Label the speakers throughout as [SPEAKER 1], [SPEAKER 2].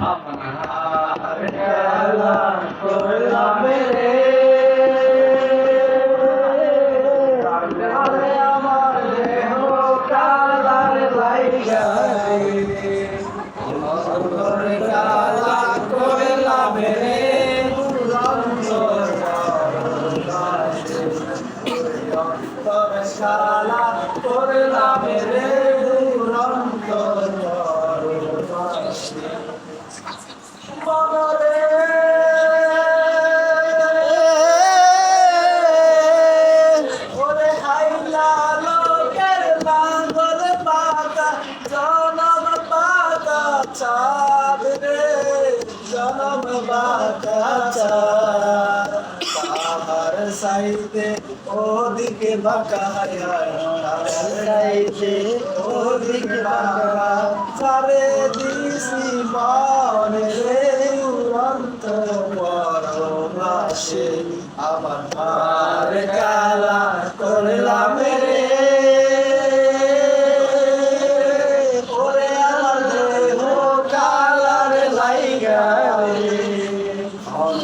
[SPEAKER 1] আমার খেলা করলাম রে আমার দেহ কালার লাইগা কালা করলাম রে কালা করলাম রে চাঁদ রে জনম পাতা চাঁদ সাইতে ওদিকে বাঁকা সাইতে ওদিকে বাঁকা সারে দিছি মনে রে উড়ন্ত পরবাসে। আমার মার কালা করলাম রে।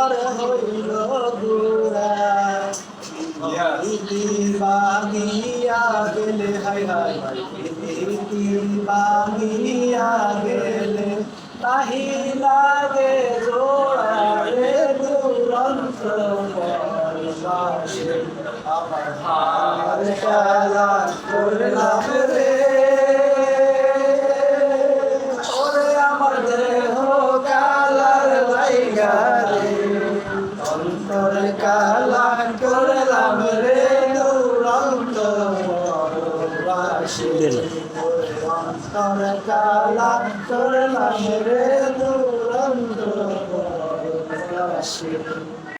[SPEAKER 1] অন্তর হইল গুড়া বাগিয়া গেলে হাই হাই বাগিয়া গেলে তাহি লাগে জোড়া রে দুরন্ত আমার হার কালা করলাম রে দুরন্ত কালা করলাম রে দুরন্ত